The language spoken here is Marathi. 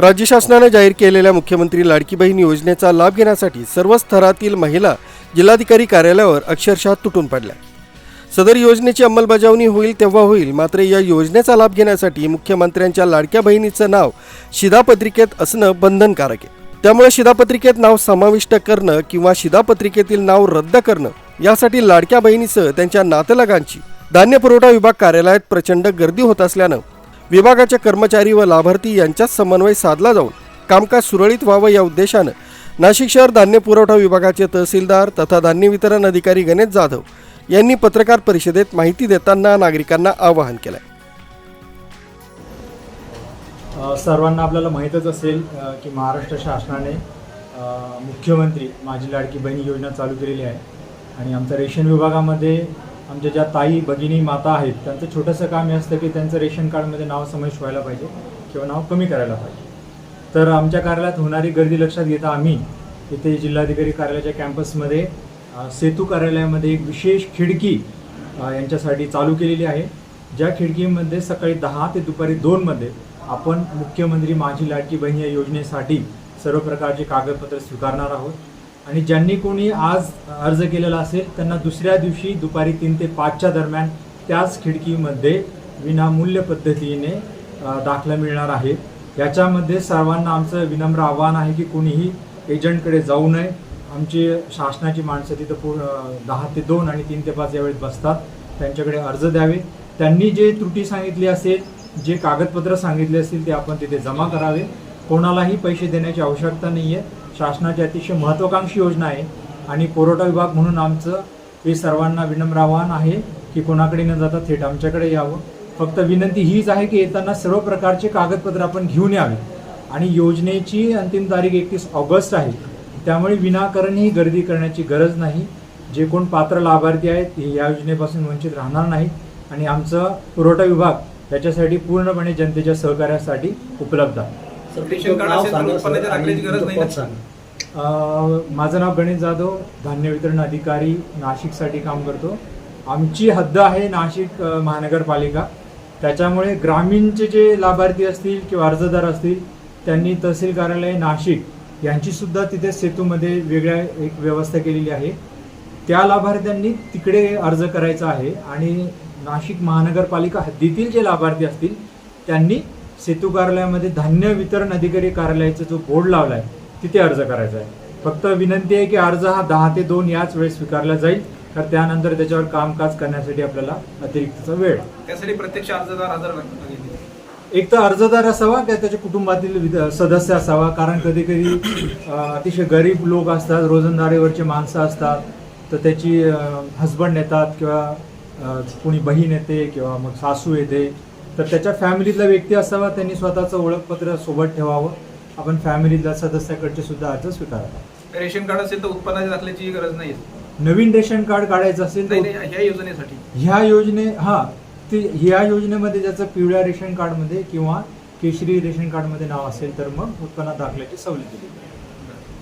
राज्य शासनाने जाहीर केलेल्या मुख्यमंत्री लाडकी बहीण योजनेचा लाभ घेण्यासाठी सर्व स्तरातील महिला जिल्हाधिकारी कार्यालयावर अक्षरशः तुटून पडल्या. सदर योजनेची अंमलबजावणी होईल तेव्हा होईल मात्र या योजनेचा लाभ घेण्यासाठी मुख्यमंत्र्यांच्या लाडक्या बहिणीचं नाव शिधापत्रिकेत असणं बंधनकारक आहे. त्यामुळे शिधापत्रिकेत नाव समाविष्ट करणं किंवा शिधापत्रिकेतील नाव रद्द करणं यासाठी लाडक्या बहिणीसह त्यांच्या नातलगांची धान्य पुरवठा विभाग कार्यालयात प्रचंड गर्दी होत असल्यानं विभागाच्या कर्मचारी व लाभार्थी यांच्यात समन्वय साधला जाऊन कामकाज सुरळीत व्हावं या उद्देशानं नाशिक शहर धान्य पुरवठा विभागाचे तहसीलदार तथा धान्य वितरण अधिकारी गणेश जाधव यांनी पत्रकार परिषदेत माहिती देताना नागरिकांना आवाहन केलंय. आहे सर्वांना आपल्याला माहीतच असेल की महाराष्ट्र शासनाने मुख्यमंत्री माझी लाडकी बहीण योजना चालू केलेली आहे. आणि आमच्या रेशन विभागामध्ये आमच्या ज्या ताई भगिनी माता आहेत त्यांचं छोटंसं काम हे असतं की त्यांचं रेशन कार्डमध्ये नाव समावेश व्हायला पाहिजे किंवा नाव कमी करायला पाहिजे. तर आमच्या कार्यालयात होणारी गर्दी लक्षात घेता आम्ही इथे जिल्हाधिकारी कार्यालयाच्या कॅम्पसमध्ये सेतू कार्यालयामध्ये एक विशेष खिडकी यांच्यासाठी चालू केलेली आहे. ज्या खिडकीमध्ये सकाळी दहा ते दुपारी दोनमध्ये आपण मुख्यमंत्री माझी लाडकी बहीण या योजनेसाठी सर्व प्रकारचे कागदपत्र स्वीकारणार आहोत. आणि ज्यांनी कोणी आज अर्ज केलेला असेल त्यांना दुसऱ्या दिवशी दुपारी तीन ते पाचच्या दरम्यान त्याच खिडकीमध्ये विनामूल्य पद्धतीने दाखला मिळणार आहे. याच्यामध्ये सर्वांना आमचं विनम्र आव्हान आहे की कोणीही एजंटकडे जाऊ नये. आमची शासनाची माणसं तिथं पूर्ण दहा ते दोन आणि तीन ते पाच यावेळेत बसतात. त्यांच्याकडे अर्ज द्यावे. त्यांनी जे त्रुटी सांगितली असेल जे कागदपत्र सांगितले असतील ते आपण तिथे जमा करावे. कोणालाही पैसे देण्याची आवश्यकता नाही आहे शासनाची अतिशय महत्त्वाकांक्षी योजना आहे आणि पुरवठा विभाग म्हणून आमचं हे सर्वांना विनम्र आव्हान आहे की कोणाकडे न जाता थेट आमच्याकडे यावं. फक्त विनंती हीच आहे की येताना सर्व प्रकारचे कागदपत्र आपण घेऊन यावे. आणि योजनेची अंतिम तारीख एकतीस ऑगस्ट आहे. त्यामुळे विनाकारण ही गर्दी करण्याची गरज नाही. जे कोण पात्र लाभार्थी आहेत हे या योजनेपासून वंचित राहणार नाही आणि आमचा पुरवठा विभाग याच्यासाठी पूर्णपणे जनतेच्या सहकार्यासाठी उपलब्ध आहे. रेशन कार्ड असेल तर उत्पन्नाच्या दाखल्याची गरज नाही ना? अ, माझं नाव गणेश जाधव धान्य वितरण अधिकारी नाशिकसाठी काम करतो. आमची हद्द आहे नाशिक अ, महानगरपालिका. त्याच्यामुळे ग्रामीणचे जे लाभार्थी असतील किंवा अर्जदार असतील त्यांनी तहसील कार्यालय नाशिक यांची सुद्धा तिथे सेतूमध्ये वेगळ्या एक व्यवस्था केलेली आहे. त्या लाभार्थ्यांनी तिकडे अर्ज करायचा आहे आणि नाशिक महानगरपालिका हद्दीतील जे लाभार्थी असतील त्यांनी सेतू कार्यालयामध्ये धान्य वितरण अधिकारी कार्यालयाचा जो बोर्ड लावला आहे तिथे अर्ज करायचा आहे फक्त विनंती आहे की अर्ज हा दहा ते दोन याच वेळेस स्वीकारला जाईल तर त्यानंतर त्याच्यावर कामकाज करण्यासाठी आपल्याला अतिरिक्तचा वेळ. त्यासाठी प्रत्यक्ष अर्जदार हजर एक तर अर्जदार असावा किंवा त्याच्या कुटुंबातील सदस्य असावा कारण कधी कधी अतिशय गरीब लोक असतात रोजंदारीवरचे माणसं असतात तर त्याची हस्बंड येतात किंवा कोणी बहीण येते किंवा मग सासू येते तर त्याच्या फॅमिलीतला व्यक्ती असावा त्यांनी स्वतःचं ओळखपत्र सोबत ठेवावं. आपण फॅमिलीतल्या सदस्याकडचे सुद्धा अर्ज स्वीकारावा. रेशन कार्ड असेल तर उत्पन्नाच्या दाखल्याची गरज नाही. नवीन रेशन कार्ड काढायचं असेल नाही तर नाही, ह्या योजनेसाठी. ह्या योजने हा ते ह्या योजनेमध्ये ज्याचं पिवळ्या रेशन कार्डमध्ये किंवा केशरी रेशन कार्डमध्ये नाव असेल तर मग उत्पन्न दाखल्याची सवलत दिली जाईल.